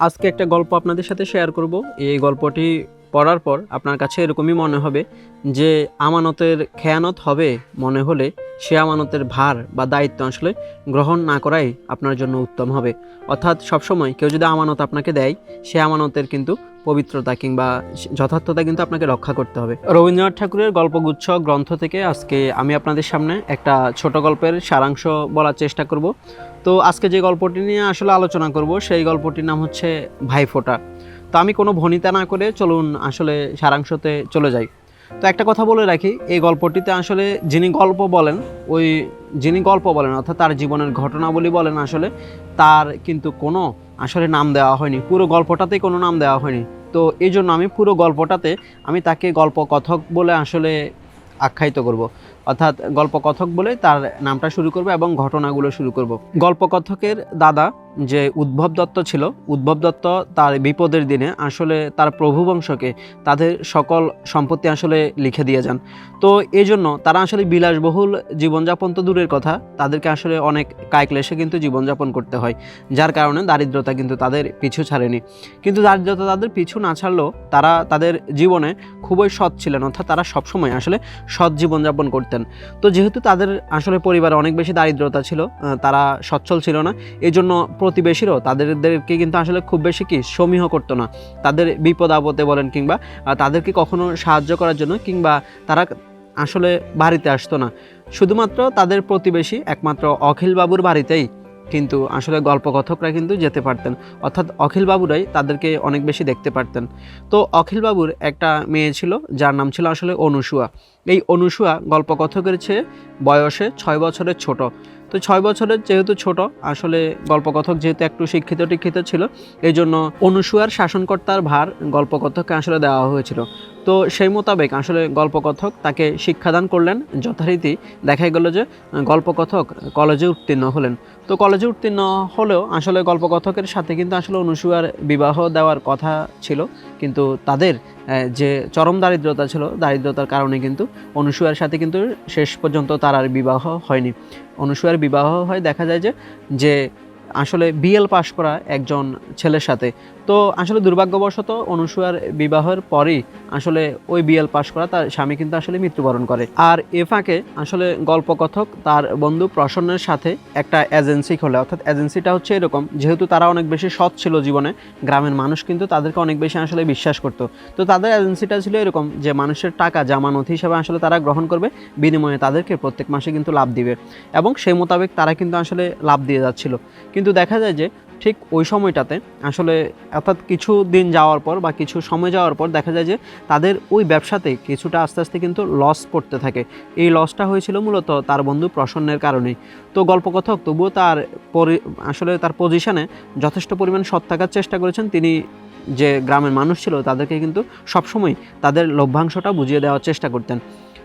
আজকে একটা গল্প আপনাদের সাথে শেয়ার করব। এই গল্পটি পড়ার পর আপনার কাছে এরকমই মনে হবে যে আমানতের খেয়ানত হবে মনে হলে সে আমানতের ভার বা দায়িত্ব আসলে গ্রহণ না করাই আপনার জন্য উত্তম হবে। অর্থাৎ সবসময় কেউ যদি আমানত আপনাকে দেয়, সে আমানতের কিন্তু পবিত্রতা কিংবা যথার্থতা কিন্তু আপনাকে রক্ষা করতে হবে। রবীন্দ্রনাথ ঠাকুরের গল্পগুচ্ছ গ্রন্থ থেকে আজকে আমি আপনাদের সামনে একটা ছোট গল্পের সারাংশ বলার চেষ্টা করব। তো আজকে যে গল্পটি নিয়ে আসলে আলোচনা করব, সেই গল্পটির নাম হচ্ছে ভাইফোঁটা। তো আমি কোনো ভনিতা না করে চলুন আসলে সারাংশতে চলে যাই। তো একটা কথা বলে রাখি, এই গল্পটিতে আসলে যিনি গল্প বলেন, ওই যিনি গল্প বলেন, অর্থাৎ তার জীবনের ঘটনাবলী বলেন আসলে, তার কিন্তু কোনো আসলে নাম দেওয়া হয়নি, পুরো গল্পটাতেই কোনো নাম দেওয়া হয়নি। তো এই জন্য আমি পুরো গল্পটাতে আমি তাকে গল্প কথক বলে আসলে আখ্যায়িত করব। অর্থাৎ গল্প কথক বলে তার নামটা শুরু করব এবং ঘটনাগুলো শুরু করব। গল্প কথকের দাদা যে উদ্ভব দত্ত ছিল, উদ্ভব দত্ত তার বিপদের দিনে আসলে তার প্রভু বংশকে তাদের সকল সম্পত্তি আসলে লিখে দিয়ে যান। তো এই জন্য তারা আসলে বিলাসবহুল জীবনযাপন তো দূরের কথা, তাদেরকে আসলে অনেক কায়ক্লেশে কিন্তু জীবনযাপন করতে হয়। যার কারণে দারিদ্রতা কিন্তু তাদের পিছু ছাড়েনি। কিন্তু দারিদ্রতা তাদের পিছু না ছাড়লেও তারা তাদের জীবনে খুবই সৎ ছিলেন, অর্থাৎ তারা সবসময় আসলে সৎ জীবনযাপন করতেন। তো যেহেতু তাদের আসলে পরিবারে অনেক বেশি দারিদ্রতা ছিল তারা সচ্ছল ছিল না এই জন্য প্রতিবেশীরও তাদেরকে কিন্তু আসলে খুব বেশি কি সমীহ করতো না। তাদের বিপদ আপদে বলেন কিংবা তাদেরকে কখনো সাহায্য করার জন্য কিংবা তারা আসলে বাড়িতে আসতো না। শুধুমাত্র তাদের প্রতিবেশী একমাত্র অখিল বাবুর বাড়িতেই কিন্তু আসলে গল্পকথকরা কিন্তু যেতে পারতেন। অর্থাৎ অখিল বাবুরাই তাদেরকে অনেক বেশি দেখতে পারতেন। তো অখিলবাবুর একটা মেয়ে ছিল, যার নাম ছিল আসলে অনুসুয়া। এই অনুসুয়া গল্পকথকের চেয়ে বয়সে ছয় বছরের ছোট। তো ছয় বছরের যেহেতু ছোট, আসলে গল্পকথক যেহেতু একটু শিক্ষিত টিক্ষিত ছিল এই জন্য অনুসুয়ার শাসনকর্তার ভার গল্পকথককে আসলে দেওয়া হয়েছিল। তো সেই মোতাবেক আসলে গল্পকথক তাকে শিক্ষাদান করলেন। যথারীতি দেখা গেল যে গল্পকথক কলেজে উত্তীর্ণ হলেন। তো কলেজে উত্তীর্ণ হলেও আসলে গল্পকথকের সাথে কিন্তু আসলে অনুসুয়ার বিবাহ দেওয়ার কথা ছিল। কিন্তু তাদের যে চরম দারিদ্রতা ছিল, দারিদ্রতার কারণে কিন্তু অনুসূয়ার সাথে কিন্তু শেষ পর্যন্ত তার আর বিবাহ হয়নি। অনুসূয়ার বিবাহ হয়, দেখা যায় যে যে আসলে বিএল পাশ করা একজন ছেলের সাথে। তো আসলে দুর্ভাগ্যবশত অনুসুয়ার বিবাহের পরেই আসলে ওই বিএল পাশ করা তার স্বামী কিন্তু আসলে মৃত্যুবরণ করে। আর এ ফাঁকে আসলে গল্পকথক তার বন্ধু প্রসন্নের সাথে একটা এজেন্সি খোলে। অর্থাৎ এজেন্সিটা হচ্ছে এরকম, যেহেতু তারা অনেক বেশি সৎ ছিল জীবনে, গ্রামের মানুষ কিন্তু তাদেরকে অনেক বেশি আসলে বিশ্বাস করতো। তো তাদের এজেন্সিটা ছিল এরকম যে মানুষের টাকা, জামানত হিসেবে আসলে তারা গ্রহণ করবে, বিনিময়ে তাদেরকে প্রত্যেক মাসে কিন্তু লাভ দিবে। এবং সেই মোতাবেক তারা কিন্তু আসলে লাভ দিয়ে যাচ্ছিল। কিন্তু দেখা যায় যে ঠিক ওই সময়টাতে আসলে অর্থাৎ কিছু দিন যাওয়ার পর বা কিছু সময় যাওয়ার পর দেখা যায় যে তাদের ওই ব্যবসাতে কিছুটা আস্তে আস্তে কিন্তু লস পড়তে থাকে। এই লসটা হয়েছিল মূলত তার বন্ধু প্রসন্নের কারণেই। তো গল্পকথক তবুও তার আসলে তার পজিশনে যথেষ্ট পরিমাণ সৎ থাকার চেষ্টা করেছেন। তিনি যে গ্রামের মানুষ ছিল তাদেরকে কিন্তু সবসময় তাদের লভ্যাংশটা বুঝিয়ে দেওয়ার চেষ্টা করতেন।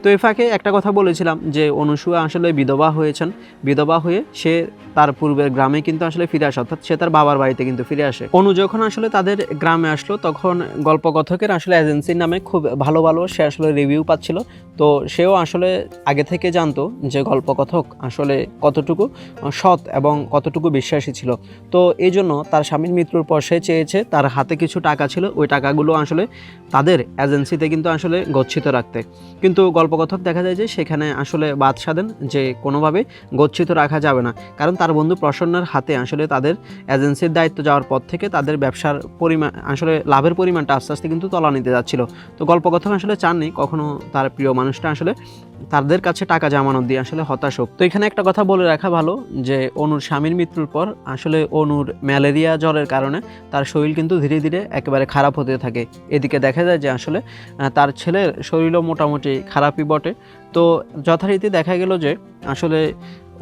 তো এ ফাঁকে একটা কথা বলেছিলাম যে অনুসুয়া আসলে বিধবা হয়েছেন। বিধবা হয়ে সে তার পূর্বের গ্রামে কিন্তু আসলে ফিরে আসে, অর্থাৎ সে তার বাবার বাড়িতে কিন্তু ফিরে আসে। অনু যখন আসলে তাদের গ্রামে আসলো, তখন গল্পকথকের আসলে এজেন্সির নামে খুব ভালো ভালো সে আসলে রিভিউ পাচ্ছিল। তো সেও আসলে আগে থেকে জানতো যে গল্পকথক আসলে কতটুকু সৎ এবং কতটুকু বিশ্বাসী ছিল। তো এই জন্য তার স্বামীর মৃত্যুর পর সে চেয়েছে তার হাতে কিছু টাকা ছিল, ওই টাকাগুলো আসলে তাদের এজেন্সিতে কিন্তু আসলে গচ্ছিত রাখতে। কিন্তু গল্পকথক দেখা যায় যে সেখানে আসলে বাদ সাধেন যে কোনোভাবে গচ্ছিত রাখা যাবে না। কারণ তার বন্ধু প্রসন্নের হাতে আসলে তাদের এজেন্সির দায়িত্ব যাওয়ার পর থেকে তাদের ব্যবসার পরিমাণ আসলে লাভের পরিমাণটা আস্তে আস্তে কিন্তু তলা নিতে যাচ্ছিল। তো গল্পকথক আসলে চাননি কখনও তার প্রিয় মানুষটা আসলে তাদের কাছে টাকা জামানত দিয়ে আসলে হতাশ হোক। তো এখানে একটা কথা বলে রাখা ভালো যে, অনুর স্বামীর মৃত্যুর পর আসলে অনুর ম্যালেরিয়া জ্বরের কারণে তার শরীর কিন্তু ধীরে ধীরে একেবারে খারাপ হতে থাকে। এদিকে দেখা যায় যে আসলে তার ছেলের শরীরও মোটামুটি খারাপই বটে। তো যথারীতি দেখা গেল যে, আসলে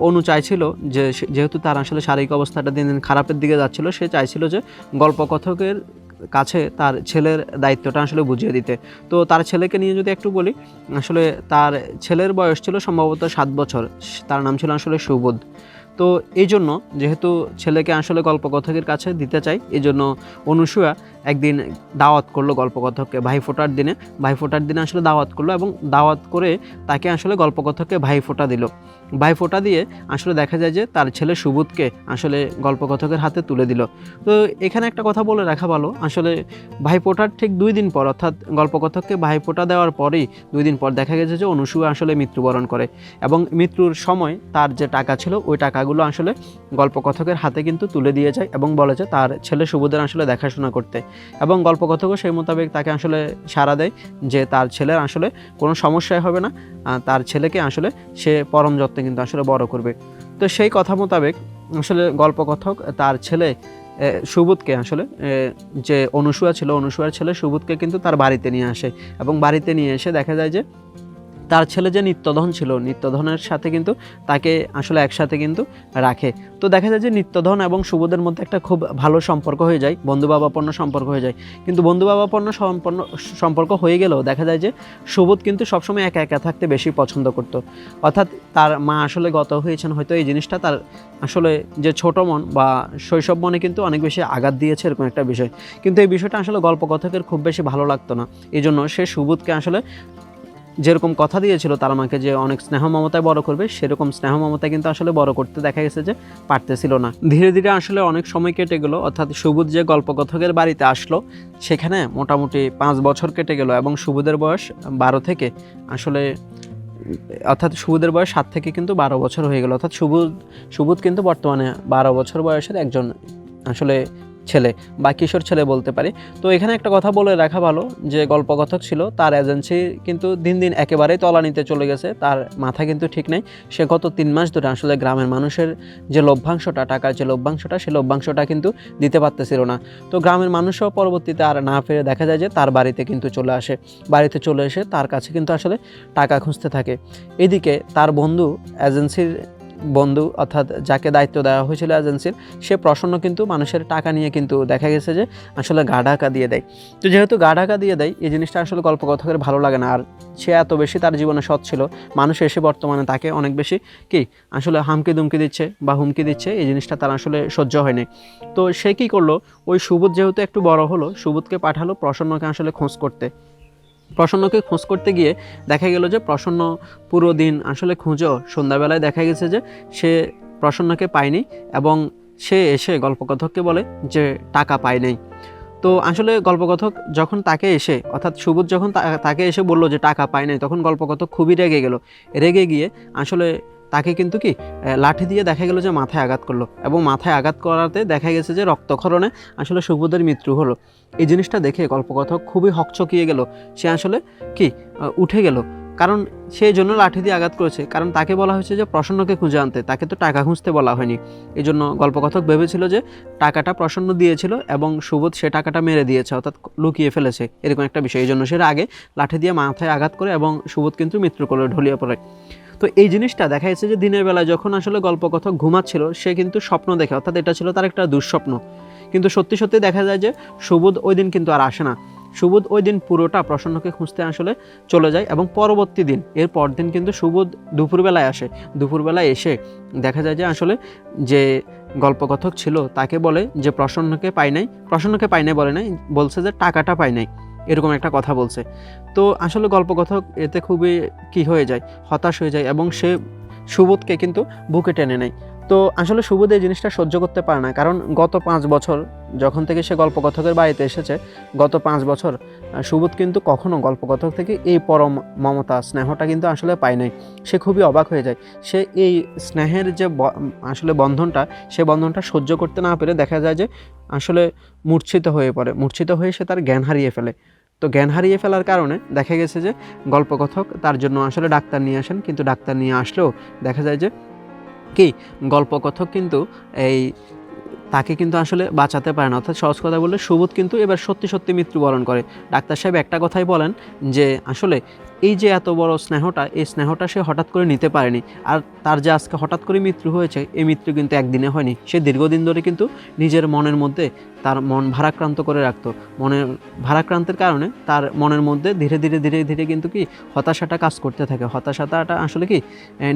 অনু চাইছিল যে যেহেতু তার আসলে শারীরিক অবস্থাটা দিন দিন খারাপের দিকে যাচ্ছিল, সে চাইছিল যে, গল্পকথকের কাছে তার ছেলের দায়িত্বটা আসলে বুঝিয়ে দিতে। তো তার ছেলেকে নিয়ে যদি একটু বলি, আসলে তার ছেলের বয়স ছিল সম্ভবত সাত বছর। তার নাম ছিল আসলে সুবোধ। তো এই জন্য যেহেতু ছেলেকে আসলে গল্পকথকের কাছে দিতে চাই, এই জন্য অনুসূয়া একদিন দাওয়াত করল গল্পকথককে ভাইফোঁটার দিনে। ভাইফোঁটার দিনে আসলে দাওয়াত করল এবং দাওয়াত করে তাকে আসলে গল্পকথককে ভাইফোঁটা দিল। ভাইফোঁটা দিয়ে আসলে দেখা যায় যে তার ছেলে সুবোধকে আসলে গল্পকথকের হাতে তুলে দিল। তো এখানে একটা কথা বলে রাখা ভালো, আসলে ভাইফোঁটার ঠিক দুই দিন পর, অর্থাৎ গল্পকথককে ভাইফোঁটা দেওয়ার পরেই দুই দিন পর দেখা গেছে যে অনুসূয়া আসলে মৃত্যুবরণ করে এবং মৃত্যুর সময় তার যে টাকা ছিল, ওই টাকাগুলো আসলে গল্পকথকের হাতে কিন্তু তুলে দিয়ে যায় এবং বলে যে তার ছেলে সুবোধের আসলে দেখাশোনা করতে। এবং গল্পকথকও সেই মোতাবেক তাকে আসলে সাড়া দেয় যে তার ছেলের আসলে কোনো সমস্যাই হবে না তার ছেলেকে আসলে সে পরম যত্নে কিন্তু আসলে বড় করবে। তো সেই কথা মোতাবেক আসলে গল্পকথক তার ছেলে সুবোধকে আসলে যে অনুসূয়া ছিল, অনুসূয়ার ছেলে সুবোধকে কিন্তু তার বাড়িতে নিয়ে আসে। এবং বাড়িতে নিয়ে এসে দেখা যায় যে তার ছেলে যে নিত্যধন ছিল, নিত্যধনের সাথে কিন্তু তাকে আসলে একসাথে কিন্তু রাখে। তো দেখা যায় যে নিত্যধন এবং সুবোধের মধ্যে একটা খুব ভালো সম্পর্ক হয়ে যায় বন্ধু বাবাপন্ন সম্পর্ক হয়ে যায়। কিন্তু বন্ধু বাবাপন্ন সম্পন্ন, সম্পর্ক হয়ে গেলেও দেখা যায় যে সুবোধ কিন্তু সবসময় একা একা থাকতে বেশি পছন্দ করত। অর্থাৎ তার মা আসলে গত হয়েছেন, হয়তো এই জিনিসটা তার আসলে যে ছোট মন বা শৈশব মনে কিন্তু অনেক বেশি আঘাত দিয়েছে এরকম একটা বিষয়। কিন্তু এই বিষয়টা আসলে গল্পকথকের খুব বেশি ভালো লাগতো না। এই জন্য সে সুবোধকে আসলে যেরকম কথা দিয়েছিল তার মাকে যে অনেক স্নেহ মমতায় বড় করবে, সেরকম স্নেহ মমতায় কিন্তু আসলে বড় করতে দেখা গেছে যে পারতেছিল না। ধীরে ধীরে আসলে অনেক সময় কেটে গেল, অর্থাৎ সুবোধ যে গল্পকথকের বাড়িতে আসলো, সেখানে মোটামুটি পাঁচ বছর কেটে গেল এবং সুবোধের বয়স বারো থেকে আসলে, অর্থাৎ সুবোধের বয়স সাত থেকে কিন্তু বারো বছর হয়ে গেল। অর্থাৎ সুবোধ সুবোধ কিন্তু বর্তমানে বারো বছর বয়সের একজন আসলে ছেলে, বা কিশোর ছেলে বলতে পারি। তো এখানে একটা কথা বলে রাখা ভালো, যে গল্পকথক ছিল, তার এজেন্সি কিন্তু দিন দিন একেবারেই তলানিতে চলে গেছে, তার মাথা কিন্তু ঠিক নেই। সে গত তিন মাস ধরে আসলে গ্রামের মানুষের যে লভ্যাংশটা, টাকার যে লভ্যাংশটা সেই লভ্যাংশটা কিন্তু দিতে পারতেছিল না। তো গ্রামের মানুষও পরবর্তীতে আর না ফিরে দেখা যায় যে, তার বাড়িতে কিন্তু চলে আসে। বাড়িতে চলে এসে তার কাছে কিন্তু আসলে টাকা খুঁজতে থাকে। এদিকে তার বন্ধু এজেন্সির বন্ধু অর্থাৎ যাকে দায়িত্ব দেওয়া হয়েছিল এজেন্সির, সে প্রসন্ন কিন্তু মানুষের টাকা নিয়ে কিন্তু দেখা গেছে যে আসলে গা ঢাকা দিয়ে দেয়। তো যেহেতু গা ঢাকা দিয়ে দেয়, এই জিনিসটা আসলে গল্পকথকের ভালো লাগে না। আর সে এত বেশি তার জীবনে সৎ ছিল, মানুষ এসে বর্তমানে তাকে অনেক বেশি কি আসলে হামকি দুমকি দিচ্ছে বা হুমকি দিচ্ছে, এই জিনিসটা তার আসলে সহ্য হয়নি। তো সে কী করল? ওই সুবোধ যেহেতু একটু বড় হলো, সুবোধকে পাঠালো প্রসন্নকে আসলে খোঁজ করতে। প্রসন্নকে খোঁজ করতে গিয়ে দেখা গেল যে প্রসন্ন পুরো দিন আসলে খুঁজো সন্ধ্যাবেলায় দেখা গেছে যে সে প্রসন্নকে পায়নি এবং সে এসে গল্পকথককে বলে যে টাকা পায় নাই। তো আসলে গল্পকথক যখন তাকে এসে, অর্থাৎ সুবোধ যখন তাকে এসে বলল যে টাকা পায় নাই, তখন গল্পকথক খুবই রেগে গেল। রেগে গিয়ে আসলে তাকে কিন্তু কি লাঠি দিয়ে দেখা গেল যে মাথায় আঘাত করল এবং মাথায় আঘাত করাতে দেখা গেছে যে রক্তক্ষরণে আসলে সুবোধের মৃত্যু হলো। এই জিনিসটা দেখে গল্পকথক খুবই হকচকিয়ে গেল। সে আসলে কি উঠে গেল। কারণ সেই জন্য লাঠি দিয়ে আঘাত করেছে। কারণ তাকে বলা হয়েছে যে প্রসন্নকে খুঁজে আনতে। তাকে তো টাকা খুঁজতে বলা হয়নি। এই জন্য গল্পকথক ভেবেছিল যে টাকাটা প্রসন্ন দিয়েছিল এবং সুবোধ সে টাকাটা মেরে দিয়েছে, অর্থাৎ লুকিয়ে ফেলেছে। এরকম একটা বিষয়। এই জন্য সে আগে লাঠি দিয়ে মাথায় আঘাত করে এবং সুবোধ কিন্তু মৃত্যু করে ঢলিয়ে পড়ে। তো এই জিনিসটা দেখা যাচ্ছে যে দিনের বেলায় যখন আসলে গল্পকথক ঘুমাচ্ছিল, সে কিন্তু স্বপ্ন দেখে, অর্থাৎ এটা ছিল তার একটা দুঃস্বপ্ন। কিন্তু সত্যি সত্যি দেখা যায় যে সুবোধ ওই দিন কিন্তু আর আসে না। সুবোধ ওই দিন পুরোটা প্রসন্নকে খুঁজতে আসলে চলে যায় এবং পরবর্তী দিন, এর পর দিন কিন্তু সুবোধ দুপুরবেলায় আসে। দুপুরবেলায় এসে দেখা যায় যে আসলে যে গল্পকথক ছিল, তাকে বলে যে প্রসন্নকে পাই নাই, প্রসন্নকে পাই নাই বলে নাই, বলছে যে টাকাটা পাই নাই। এরকম একটা কথা বলছে। তো আসলে গল্পকথক এতে খুবই কি হয়ে যায়, হতাশ হয়ে যায় এবং সে সুবোধকে কিন্তু বুকে টেনে নেয়। তো আসলে সুবোধ এই জিনিসটা সহ্য করতে পারে না কারণ গত পাঁচ বছর যখন থেকে সে গল্পকথকের বাড়িতে এসেছে, গত পাঁচ বছর সুবোধ কিন্তু কখনো গল্পকথক থেকে এই পরম মমতা, স্নেহটা কিন্তু আসলে পায় নাই। সে খুবই অবাক হয়ে যায়। সে এই স্নেহের যে আসলে বন্ধনটা, সে বন্ধনটা সহ্য করতে না পেরে দেখা যায় যে আসলে মূর্ছিত হয়ে পড়ে। মূর্ছিত হয়ে সে তার জ্ঞান হারিয়ে ফেলে। তো জ্ঞান হারিয়ে ফেলার কারণে দেখা গেছে যে গল্পকথক তার জন্য আসলে ডাক্তার নিয়ে আসেন, কিন্তু ডাক্তার নিয়ে আসলেও দেখা যায় যে কি গল্পকথক কিন্তু এই তাকে কিন্তু আসলে বাঁচাতে পারে না। অর্থাৎ সহজ কথা বললে সুবোধ কিন্তু এবার সত্যি সত্যি মৃত্যুবরণ করে। ডাক্তার সাহেব একটা কথাই বলেন যে আসলে এই যে এত বড় স্নেহটা, এই স্নেহটা সে হঠাৎ করে নিতে পারেনি আর তার যে আজকে হঠাৎ করে মৃত্যু হয়েছে, এই মৃত্যু কিন্তু একদিনে হয়নি। সে দীর্ঘদিন ধরে কিন্তু নিজের মনের মধ্যে তার মন ভারাক্রান্ত করে রাখতো। মনের ভারাক্রান্তের কারণে তার মনের মধ্যে ধীরে ধীরে ধীরে ধীরে কিন্তু কি হতাশাটা কাজ করতে থাকে। হতাশাটা আসলে কি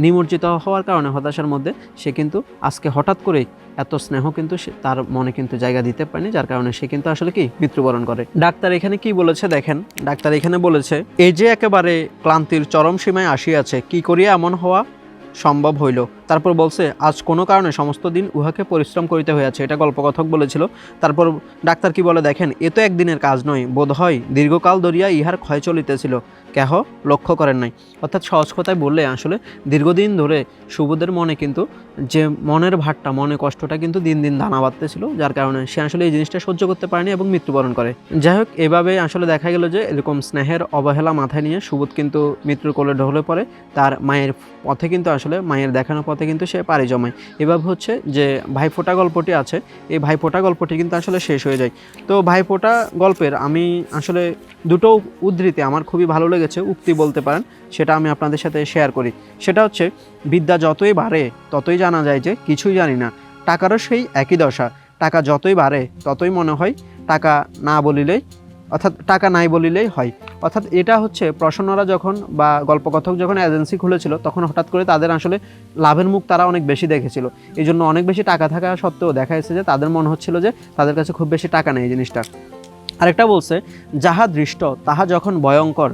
নিমজ্জিত হওয়ার কারণে হতাশার মধ্যে সে কিন্তু আজকে হঠাৎ করেই এত স্নেহ কিন্তু তার মনে কিন্তু জায়গা দিতে পারেনি, যার কারণে সে কিন্তু আসলে কি মৃত্যুবরণ করে। ডাক্তার এখানে কি বলেছে দেখেন, ডাক্তার এখানে বলেছে, এই যে একেবারে ক্লান্তির চরম সীমায় আসিয়াছে। কি করিয়া এমন হওয়া সম্ভব হইল? তারপর বলছে, আজ কোনো কারণে সমস্ত দিন উহাকে পরিশ্রম করিতে হইয়াছে। এটা গল্পকথক বলেছিল। তারপর ডাক্তার কি বলে, দেখেন, এ তো একদিনের কাজ নয়। বোধ হয় দীর্ঘকাল ধরিয়া ইহার ক্ষয় চলিতেছিল। কেহ লক্ষ্য করেন নাই। অর্থাৎ সহজ কথায় বললে আসলে দীর্ঘদিন ধরে সুবোধের মনে কিন্তু যে মনের ভারটা, মনে কষ্টটা কিন্তু দিন দিন দানা বাঁধতেছিল, যার কারণে সে আসলে এই জিনিসটা সহ্য করতে পারেনি এবং মৃত্যুবরণ করে। যাই হোক, এভাবে আসলে দেখা গেল যে এরকম স্নেহের অবহেলা মাথায় নিয়ে সুবোধ কিন্তু মৃত্যুর কোলে ঢলে পড়ে। তার মায়ের পথে কিন্তু আসলে মায়ের দেখানো পথে কিন্তু সে পাড়ি জমায়। এভাবে হচ্ছে যে ভাইফোঁটা গল্পটি আছে, এই ভাইফোঁটা গল্পটি কিন্তু আসলে শেষ হয়ে যায়। তো ভাইফোঁটা গল্পের আমি আসলে দুটো উদ্ধৃতি আমার খুবই ভালো লেগেছে, উক্তি বলতে পারেন, সেটা আমি আপনাদের সাথে শেয়ার করি। সেটা হচ্ছে, বিদ্যা যতই বাড়ে, ততই জানা যায় যে কিছুই জানি না। টাকারও সেই একই দশা। টাকা যতই বাড়ে, ততই মনে হয়, টাকা না বলিলেই অর্থাৎ টাকা নাই বলিলেই হয়। অর্থাৎ এটা হচ্ছে প্রসন্নরা যখন বা গল্পকথক যখন এজেন্সি খুলেছিল, তখন হঠাৎ করে তাদের আসলে লাভের মুখ তারা অনেক বেশি দেখেছিল। এই জন্য অনেক বেশি টাকা থাকা সত্ত্বেও দেখা যাচ্ছে যে তাদের মনে হচ্ছিল যে তাদের কাছে খুব বেশি টাকা নেই এই জিনিসটা। আরেকটা বলছে, যাহা দৃষ্ট, তাহা যখন ভয়ঙ্কর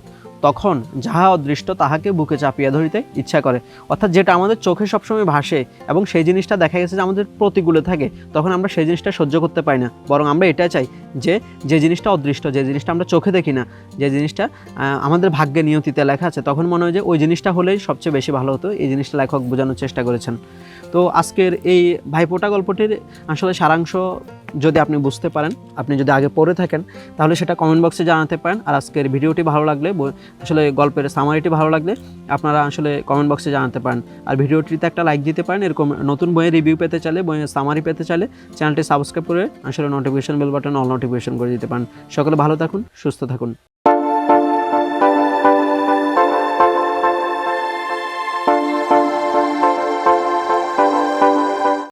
তখন যাহা অদৃষ্ট তাহাকে বুকে চাপিয়ে ধরিতে ইচ্ছা করে। অর্থাৎ যেটা আমাদের চোখে সবসময় ভাসে এবং সেই জিনিসটা দেখা গেছে যে আমাদের প্রতিকূলে থাকে, তখন আমরা সেই জিনিসটা সহ্য করতে পারি না। বরং আমরা এটা চাই যে যে জিনিসটা অদৃষ্ট, যে জিনিসটা আমরা চোখে দেখি না, যে জিনিসটা আমাদের ভাগ্যে নিয়তিতে লেখা আছে, তখন মনে হয় যে ওই জিনিসটা হলেই সবচেয়ে বেশি ভালো হতো, এই জিনিসটা লেখক বোঝানোর চেষ্টা করেছেন। তো আজকের এই ভাইফোঁটা গল্পটির আসলে সারাংশ যদি আপনি বুঝতে পারেন, আপনি যদি আগে পড়ে থাকেন, তাহলে সেটা কমেন্ট বক্সে জানাতে পারেন। আর আজকের ভিডিওটি ভালো লাগলে আসলে গল্পের সামারিটি ভালো লাগলে, আপনারা আসলে কমেন্ট বক্সে জানাতে পারেন। আর ভিডিওটিতে একটা লাইক দিতে পারেন, এরকম নতুন বইয়ের রিভিউ পেতে চাইলে, বইয়ের সামারি পেতে চাইলে চ্যানেলটি সাবস্ক্রাইব করে আসলে notification bell button all notification করে দিতে পারেন। সকলে ভালো থাকুন, সুস্থ থাকুন।